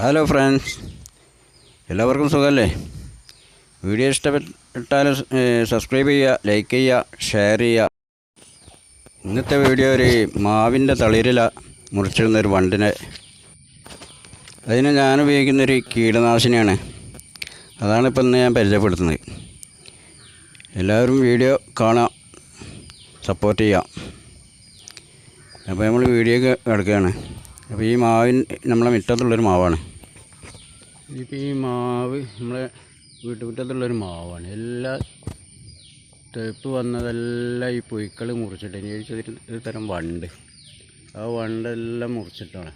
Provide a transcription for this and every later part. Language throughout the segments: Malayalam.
ഹലോ ഫ്രണ്ട്സ് എല്ലാവർക്കും സുഖമല്ലേ വീഡിയോ ഇഷ്ടപ്പെട്ടാൽ സബ്സ്ക്രൈബ് ചെയ്യുക ലൈക്ക് ചെയ്യുക ഷെയർ ചെയ്യുക. ഇന്നത്തെ വീഡിയോ ഒരു മാവിന്റെ തളിരില മുറിച്ചിടുന്ന ഒരു വണ്ടിനെ. അതിന് ഞാൻ ഉപയോഗിക്കുന്നൊരു കീടനാശിനിയാണ്. അതാണ് ഇപ്പം ഇന്ന് ഞാൻ പരിചയപ്പെടുത്തുന്നത്. എല്ലാവരും വീഡിയോ കാണാം സപ്പോർട്ട് ചെയ്യാം. അപ്പോൾ നമ്മൾ വീഡിയോ കിടക്കുകയാണ് അപ്പോൾ ഈ മാവിൻ നമ്മളെ മുറ്റത്തുള്ളൊരു മാവാണ്. ഇപ്പോൾ ഈ മാവ് നമ്മളെ വീട്ടുമുറ്റത്തുള്ളൊരു മാവാണ്. എല്ലാ തേപ്പ് വന്നതെല്ലാം ഈ പൊയ്ക്കൾ മുറിച്ചിട്ട് ഇനി ഒരു ഒരു തരം വണ്ട്. ആ വണ്ടെല്ലാം മുറിച്ചിട്ടാണ്.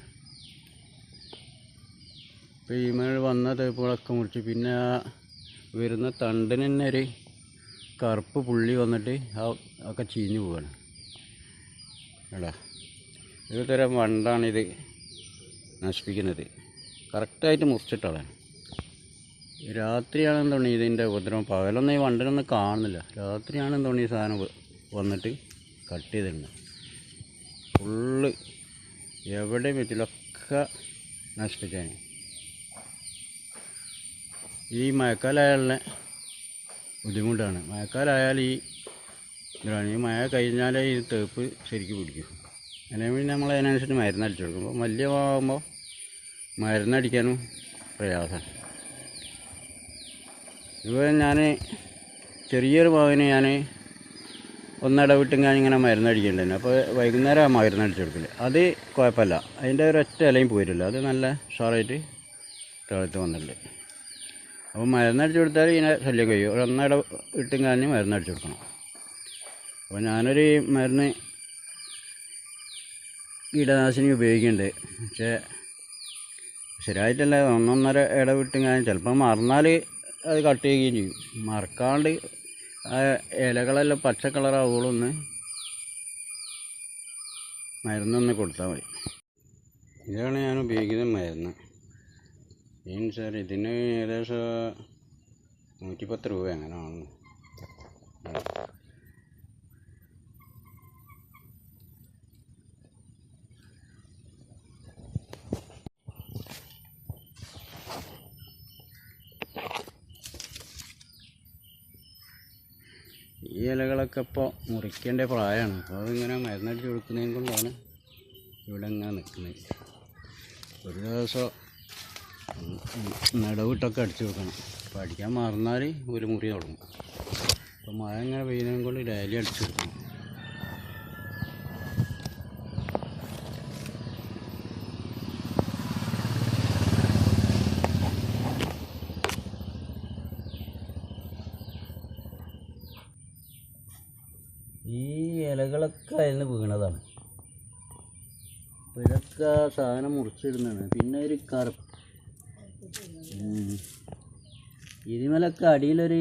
ഇപ്പോൾ ഈ മേൽ വന്ന തേപ്പുകളൊക്കെ മുറിച്ച് പിന്നെ ആ വരുന്ന തണ്ടിന് തന്നെ ഒരു കറുപ്പ് പുള്ളി വന്നിട്ട് ആ ഒക്കെ ചീഞ്ഞു പോവാണ്. അല്ല ഒരു തരം വണ്ടാണിത്. നശിപ്പിക്കുന്നത്. കറക്റ്റായിട്ട് മുറിച്ചിട്ടാണ്. രാത്രിയാണെന്ന് തോന്നി ഇതിന്റെ ഉപദ്രവം? പകലൊന്നും ഈ വണ്ടിനൊന്നും കാണുന്നില്ല. രാത്രിയാണെന്ന് തോന്നി ഈ സാധനം വന്നിട്ട് കട്ട് ചെയ്തിട്ടുണ്ട് ഫുള്ള് എവിടെയും വെച്ചിലൊക്കെ നശിപ്പിച്ചാണ് ഈ മഴക്കാലമായാലുള്ള ബുദ്ധിമുട്ടാണ്. മഴക്കാലമായാൽ ഈ ഇതാണ്. ഈ മഴ കഴിഞ്ഞാലേ ഈ തേപ്പ് ശരിക്കും പിടിക്കും. അല്ലെങ്കിൽ നമ്മൾ അതിനനുസരിച്ച് മരുന്നടിച്ചു കൊടുക്കും. വലിയ മരുന്നടിക്കാനും പ്രയാസമാണ് ഇപ്പോൾ ഞാൻ ചെറിയൊരു മാവിന് ഞാൻ ഒന്നിടവിട്ടും ഞാൻ ഇങ്ങനെ മരുന്നടിക്കേണ്ടതിന് അപ്പോൾ വൈകുന്നേരം ആ മരുന്നടിച്ചു കൊടുക്കില്ല അത് കുഴപ്പമില്ല. അതിന്റെ ഒരൊറ്റ ഇലയും പോയിട്ടില്ല. അത് നല്ല ഉഷാറായിട്ട് തളത്ത് വന്നിട്ടുണ്ട്. അപ്പോൾ മരുന്നടിച്ചു കൊടുത്താൽ ഇതിനെ ശല്യം കഴിയും. ഒരു ഒന്നിട ഇട്ടും കഴിഞ്ഞ് മരുന്നടിച്ചു കൊടുക്കണം. അപ്പോൾ ഞാനൊരു മരുന്ന് കീടനാശിനി ഉപയോഗിക്കുന്നുണ്ട്. പക്ഷേ ശരിയായിട്ടല്ല. ഒന്നൊന്നര ഇടവിട്ടും കഴിഞ്ഞ് ചിലപ്പോൾ മറന്നാൽ അത് കട്ട് ചെയ്യുകയും ചെയ്യും. മറക്കാണ്ട് ഇലകളെല്ലാം പച്ച കളറാവുകളൊന്ന് മരുന്നൊന്ന് കൊടുത്താൽ മതി. ഇതാണ് ഞാൻ ഉപയോഗിക്കുന്ന മരുന്ന്. മീൻസ് ഇതിന് ഏകദേശം നൂറ്റിപ്പത്ത് രൂപ എങ്ങനെയാണ് ഈ ഇലകളൊക്കെ ഇപ്പോൾ മുറിക്കേണ്ട പ്രായമാണ് അപ്പോൾ അതിങ്ങനെ മരുന്നടിച്ച് കൊടുക്കുന്നതിനെ കൊണ്ടാണ് ഇവിടെ ഇങ്ങനെ നിൽക്കുന്നത്. ഒരു ദിവസം നടവിട്ടൊക്കെ അടിച്ചു കൊടുക്കണം. അപ്പോൾ അടിക്കാൻ മറന്നാൽ ഒരു മുറി തുടങ്ങും. അപ്പോൾ മഴ ഇങ്ങനെ പെയ്യുന്നതിനെ കൊണ്ട് ഡെയിലി അടിച്ചു കൊടുക്കണം. ഈ ഇലകളൊക്കെ അതിൽ നിന്ന് വീണതാണ്. ഇതൊക്കെ സാധനം മുറിച്ചിടുന്നതാണ്. പിന്നെ ഒരു കറുപ്പ്. ഇതിമലൊക്കെ അടിയിലൊരു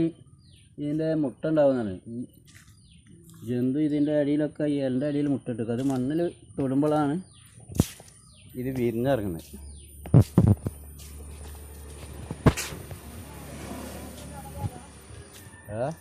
ഇതിന്റെ മുട്ട ഉണ്ടാവുന്നതാണ്. ജന്തു ഇതിന്റെ അടിയിലൊക്കെ ഇലന്റെ അടിയിൽ മുട്ട ഇട്ടു അത് മണ്ണിൽ തൊടുമ്പോഴാണ് ഇത് വിരിഞ്ഞിറങ്ങുന്നത്. ആ?